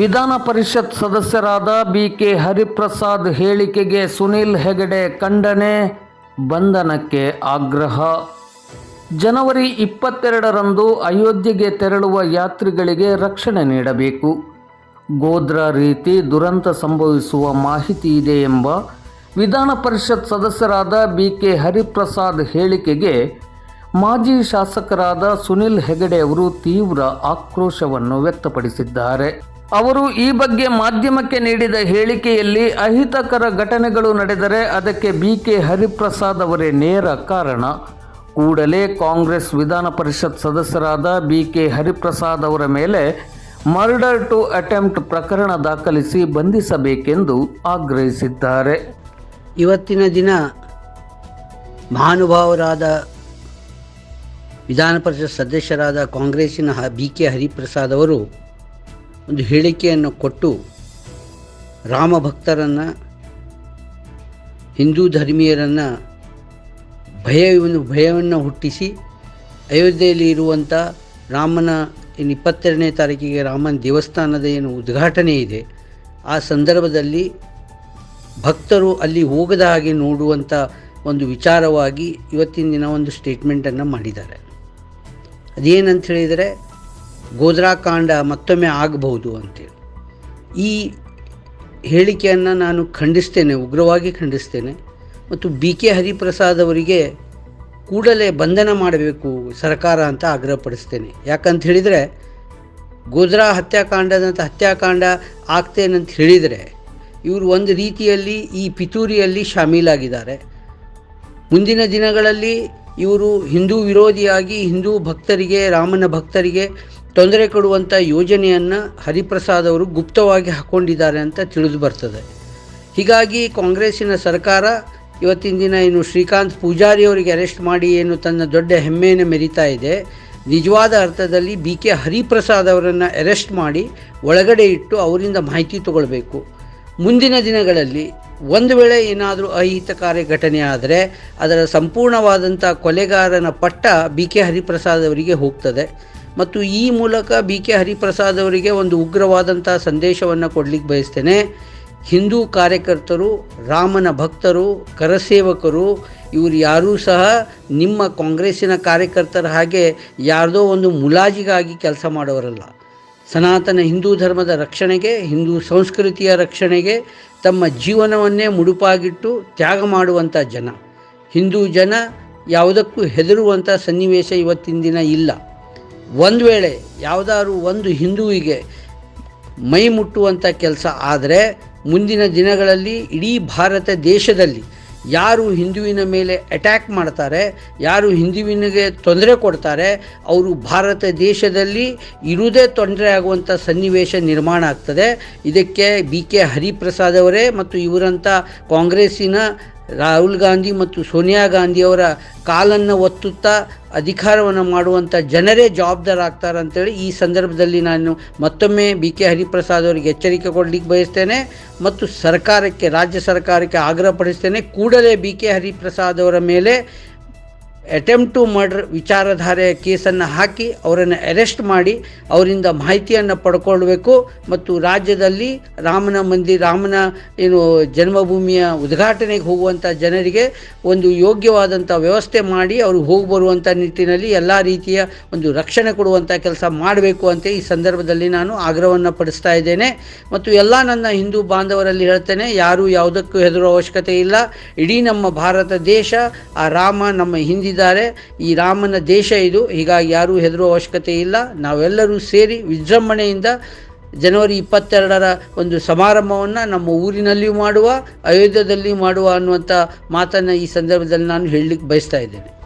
ವಿಧಾನ ಪರಿಷತ್ ಸದಸ್ಯರಾದ B K Hariprasad ಹೇಳಿಕೆಗೆ ಸುನಿಲ್ ಹೆಗಡೆ ಖಂಡನೆ, ಬಂಧನಕ್ಕೆ ಆಗ್ರಹ. ಜನವರಿ ಇಪ್ಪತ್ತೆರಡರಂದು ಅಯೋಧ್ಯೆಗೆ ತೆರಳುವ ಯಾತ್ರಿಗಳಿಗೆ ರಕ್ಷಣೆ ನೀಡಬೇಕು. ಗೋದ್ರ ರೀತಿ ದುರಂತ ಸಂಭವಿಸುವ ಮಾಹಿತಿ ಇದೆ ಎಂಬ ವಿಧಾನ ಪರಿಷತ್ ಸದಸ್ಯರಾದ ಬಿ ಕೆ ಹರಿಪ್ರಸಾದ್ ಹೇಳಿಕೆಗೆ ಮಾಜಿ ಶಾಸಕರಾದ ಸುನಿಲ್ ಹೆಗಡೆ ಅವರು ತೀವ್ರ ಆಕ್ರೋಶವನ್ನು ವ್ಯಕ್ತಪಡಿಸಿದ್ದಾರೆ. ಅವರು ಈ ಬಗ್ಗೆ ಮಾಧ್ಯಮಕ್ಕೆ ನೀಡಿದ ಹೇಳಿಕೆಯಲ್ಲಿ ಅಹಿತಕರ ಘಟನೆಗಳು ನಡೆದರೆ ಅದಕ್ಕೆ ಬಿ ಕೆ ಹರಿಪ್ರಸಾದ್ ಅವರೇ ನೇರ ಕಾರಣ. ಕೂಡಲೇ ಕಾಂಗ್ರೆಸ್ ವಿಧಾನ ಪರಿಷತ್ ಸದಸ್ಯರಾದ ಬಿ ಕೆ ಹರಿಪ್ರಸಾದ್ ಅವರ ಮೇಲೆ ಮರ್ಡರ್ ಟು ಅಟೆಂಪ್ಟ್ ಪ್ರಕರಣ ದಾಖಲಿಸಿ ಬಂಧಿಸಬೇಕೆಂದು ಆಗ್ರಹಿಸಿದ್ದಾರೆ. ಇವತ್ತಿನ ದಿನ ಮಹಾನುಭಾವರಾದ ವಿಧಾನ ಪರಿಷತ್ ಸದಸ್ಯರಾದ ಕಾಂಗ್ರೆಸ್ಸಿನ ಬಿ ಕೆ ಹರಿಪ್ರಸಾದ್ ಅವರು ಒಂದು ಹೇಳಿಕೆಯನ್ನು ಕೊಟ್ಟು ರಾಮ ಭಕ್ತರನ್ನು ಹಿಂದೂ ಧರ್ಮೀಯರನ್ನು ಭಯವನ್ನು ಭಯವನ್ನು ಹುಟ್ಟಿಸಿ ಅಯೋಧ್ಯೆಯಲ್ಲಿ ಇರುವಂಥ ರಾಮನ ಇನ್ನು ಇಪ್ಪತ್ತೆರಡನೇ ತಾರೀಕಿಗೆ ರಾಮನ ದೇವಸ್ಥಾನದ ಏನು ಉದ್ಘಾಟನೆ ಇದೆ, ಆ ಸಂದರ್ಭದಲ್ಲಿ ಭಕ್ತರು ಅಲ್ಲಿ ಹೋಗದ ಹಾಗೆ ನೋಡುವಂಥ ಒಂದು ವಿಚಾರವಾಗಿ ಇವತ್ತಿನ ದಿನ ಒಂದು ಸ್ಟೇಟ್ಮೆಂಟನ್ನು ಮಾಡಿದ್ದಾರೆ. ಅದೇನಂತ ಹೇಳಿದರೆ ಗೋಧ್ರಾಕಾಂಡ ಮತ್ತೊಮ್ಮೆ ಆಗಬಹುದು ಅಂತೇಳಿ. ಈ ಹೇಳಿಕೆಯನ್ನು ನಾನು ಖಂಡಿಸ್ತೇನೆ, ಉಗ್ರವಾಗಿ ಖಂಡಿಸ್ತೇನೆ. ಮತ್ತು ಬಿ ಕೆ ಹರಿಪ್ರಸಾದ್ ಅವರಿಗೆ ಕೂಡಲೇ ಬಂಧನ ಮಾಡಬೇಕು ಸರ್ಕಾರ ಅಂತ ಆಗ್ರಹಪಡಿಸ್ತೇನೆ. ಯಾಕಂತ ಹೇಳಿದರೆ ಗೋಧ್ರಾ ಹತ್ಯಾಕಾಂಡದಂಥ ಹತ್ಯಾಕಾಂಡ ಆಗ್ತೇನಂತ ಹೇಳಿದರೆ, ಇವರು ಒಂದು ರೀತಿಯಲ್ಲಿ ಈ ಪಿತೂರಿಯಲ್ಲಿ ಶಾಮೀಲಾಗಿದ್ದಾರೆ. ಮುಂದಿನ ದಿನಗಳಲ್ಲಿ ಇವರು ಹಿಂದೂ ವಿರೋಧಿಯಾಗಿ ಹಿಂದೂ ಭಕ್ತರಿಗೆ, ರಾಮನ ಭಕ್ತರಿಗೆ ತೊಂದರೆ ಕೊಡುವಂಥ ಯೋಜನೆಯನ್ನು ಹರಿಪ್ರಸಾದ್ ಅವರು ಗುಪ್ತವಾಗಿ ಹಾಕ್ಕೊಂಡಿದ್ದಾರೆ ಅಂತ ತಿಳಿದು ಬರ್ತದೆ. ಹೀಗಾಗಿ ಕಾಂಗ್ರೆಸ್ಸಿನ ಸರ್ಕಾರ ಇವತ್ತಿನ ದಿನ ಏನು ಶ್ರೀಕಾಂತ್ ಪೂಜಾರಿ ಅವರಿಗೆ ಅರೆಸ್ಟ್ ಮಾಡಿ ಏನು ತನ್ನ ದೊಡ್ಡ ಹೆಮ್ಮೆಯನ್ನು ಮೆರಿತಾ ಇದೆ. ನಿಜವಾದ ಅರ್ಥದಲ್ಲಿ ಬಿ ಕೆ ಹರಿಪ್ರಸಾದ್ ಅವರನ್ನು ಅರೆಸ್ಟ್ ಮಾಡಿ ಒಳಗಡೆ ಇಟ್ಟು ಅವರಿಂದ ಮಾಹಿತಿ ತಗೊಳ್ಬೇಕು. ಮುಂದಿನ ದಿನಗಳಲ್ಲಿ ಒಂದು ವೇಳೆ ಏನಾದರೂ ಅಹಿತಕಾರಿ ಘಟನೆ ಆದರೆ ಅದರ ಸಂಪೂರ್ಣವಾದಂಥ ಕೊಲೆಗಾರನ ಪಟ್ಟ ಬಿ ಕೆ ಹರಿಪ್ರಸಾದ್ ಅವರಿಗೆ ಹೋಗ್ತದೆ. ಮತ್ತು ಈ ಮೂಲಕ ಬಿ ಕೆ ಹರಿಪ್ರಸಾದ್ ಅವರಿಗೆ ಒಂದು ಉಗ್ರವಾದಂಥ ಸಂದೇಶವನ್ನು ಕೊಡಲಿಕ್ಕೆ ಬಯಸ್ತೇನೆ. ಹಿಂದೂ ಕಾರ್ಯಕರ್ತರು, ರಾಮನ ಭಕ್ತರು, ಕರಸೇವಕರು, ಇವರು ಯಾರೂ ಸಹ ನಿಮ್ಮ ಕಾಂಗ್ರೆಸ್ಸಿನ ಕಾರ್ಯಕರ್ತರ ಹಾಗೆ ಯಾರದೋ ಒಂದು ಮುಲಾಜಿಗಾಗಿ ಕೆಲಸ ಮಾಡೋರಲ್ಲ. ಸನಾತನ ಹಿಂದೂ ಧರ್ಮದ ರಕ್ಷಣೆಗೆ, ಹಿಂದೂ ಸಂಸ್ಕೃತಿಯ ರಕ್ಷಣೆಗೆ ತಮ್ಮ ಜೀವನವನ್ನೇ ಮುಡುಪಾಗಿಟ್ಟು ತ್ಯಾಗ ಮಾಡುವಂಥ ಜನ. ಹಿಂದೂ ಜನ ಯಾವುದಕ್ಕೂ ಹೆದರುವಂಥ ಸನ್ನಿವೇಶ ಇವತ್ತಿನ ದಿನ ಇಲ್ಲ. ಒಂದು ವೇಳೆ ಯಾವುದಾದ್ರು ಒಂದು ಹಿಂದೂವಿಗೆ ಮೈ ಮುಟ್ಟುವಂಥ ಕೆಲಸ ಆದರೆ ಮುಂದಿನ ದಿನಗಳಲ್ಲಿ ಇಡೀ ಭಾರತ ದೇಶದಲ್ಲಿ ಯಾರು ಹಿಂದುವಿನ ಮೇಲೆ ಅಟ್ಯಾಕ್ ಮಾಡ್ತಾರೆ, ಯಾರು ಹಿಂದುವಿನಿಗೆ ತೊಂದರೆ ಕೊಡ್ತಾರೆ, ಅವರು ಭಾರತ ದೇಶದಲ್ಲಿ ಇರುವುದೇ ತೊಂದರೆ ಆಗುವಂಥ ಸನ್ನಿವೇಶ ನಿರ್ಮಾಣ ಆಗ್ತದೆ. ಇದಕ್ಕೆ ಬಿ ಕೆ ಹರಿಪ್ರಸಾದ್ ಅವರೇ ಮತ್ತು ಇವರಂಥ ಕಾಂಗ್ರೆಸ್ಸಿನ ರಾಹುಲ್ ಗಾಂಧಿ ಮತ್ತು ಸೋನಿಯಾ ಗಾಂಧಿಯವರ ಕಾಲನ್ನು ಒತ್ತುತ್ತಾ ಅಧಿಕಾರವನ್ನು ಮಾಡುವಂಥ ಜನರೇ ಜವಾಬ್ದಾರಾಗ್ತಾರೆ ಅಂತೇಳಿ ಈ ಸಂದರ್ಭದಲ್ಲಿ ನಾನು ಮತ್ತೊಮ್ಮೆ ಬಿ ಕೆ ಹರಿಪ್ರಸಾದ್ ಅವರಿಗೆ ಎಚ್ಚರಿಕೆ ಕೊಡಲಿಕ್ಕೆ ಬಯಸ್ತೇನೆ ಮತ್ತು ಸರ್ಕಾರಕ್ಕೆ, ರಾಜ್ಯ ಸರ್ಕಾರಕ್ಕೆ ಆಗ್ರಹಪಡಿಸ್ತೇನೆ ಕೂಡಲೇ ಬಿ ಕೆ ಹರಿಪ್ರಸಾದ್ ಅವರ ಮೇಲೆ ಅಟೆಂಪ್ಟ್ ಟು ಮರ್ಡರ್ ವಿಚಾರಧಾರೆಯ ಕೇಸನ್ನು ಹಾಕಿ ಅವರನ್ನು ಅರೆಸ್ಟ್ ಮಾಡಿ ಅವರಿಂದ ಮಾಹಿತಿಯನ್ನು ಪಡ್ಕೊಳ್ಬೇಕು ಮತ್ತು ರಾಜ್ಯದಲ್ಲಿ ರಾಮನ ಮಂದಿರ ರಾಮನ ಏನು ಜನ್ಮಭೂಮಿಯ ಉದ್ಘಾಟನೆಗೆ ಹೋಗುವಂಥ ಜನರಿಗೆ ಒಂದು ಯೋಗ್ಯವಾದಂಥ ವ್ಯವಸ್ಥೆ ಮಾಡಿ ಅವರು ಹೋಗಿ ಬರುವಂಥ ನಿಟ್ಟಿನಲ್ಲಿ ಎಲ್ಲ ರೀತಿಯ ಒಂದು ರಕ್ಷಣೆ ಕೊಡುವಂಥ ಕೆಲಸ ಮಾಡಬೇಕು ಅಂತ ಈ ಸಂದರ್ಭದಲ್ಲಿ ನಾನು ಆಗ್ರಹವನ್ನು ಪಡಿಸ್ತಾ ಇದ್ದೇನೆ. ಮತ್ತು ಎಲ್ಲ ನನ್ನ ಹಿಂದೂ ಬಾಂಧವರಲ್ಲಿ ಹೇಳ್ತೇನೆ, ಯಾರೂ ಯಾವುದಕ್ಕೂ ಹೆದರುವ ಅವಶ್ಯಕತೆ ಇಲ್ಲ. ಇಡೀ ನಮ್ಮ ಭಾರತ ದೇಶ, ಆ ರಾಮ ನಮ್ಮ ಹಿಂದಿದ್ದಾರೆ ಈ ರಾಮನ ದೇಶ ಇದು. ಹೀಗಾಗಿ ಯಾರೂ ಹೆದರುವ ಅವಶ್ಯಕತೆ ಇಲ್ಲ. ನಾವೆಲ್ಲರೂ ಸೇರಿ ವಿಜೃಂಭಣೆಯಿಂದ ಜನವರಿ ಇಪ್ಪತ್ತೆರಡರ ಒಂದು ಸಮಾರಂಭವನ್ನು ನಮ್ಮ ಊರಿನಲ್ಲಿಯೂ ಮಾಡುವ, ಅಯೋಧ್ಯದಲ್ಲಿ ಮಾಡುವ ಅನ್ನುವಂಥ ಮಾತನ್ನು ಈ ಸಂದರ್ಭದಲ್ಲಿ ನಾನು ಹೇಳಲಿಕ್ಕೆ ಬಯಸ್ತಾ ಇದ್ದೇನೆ.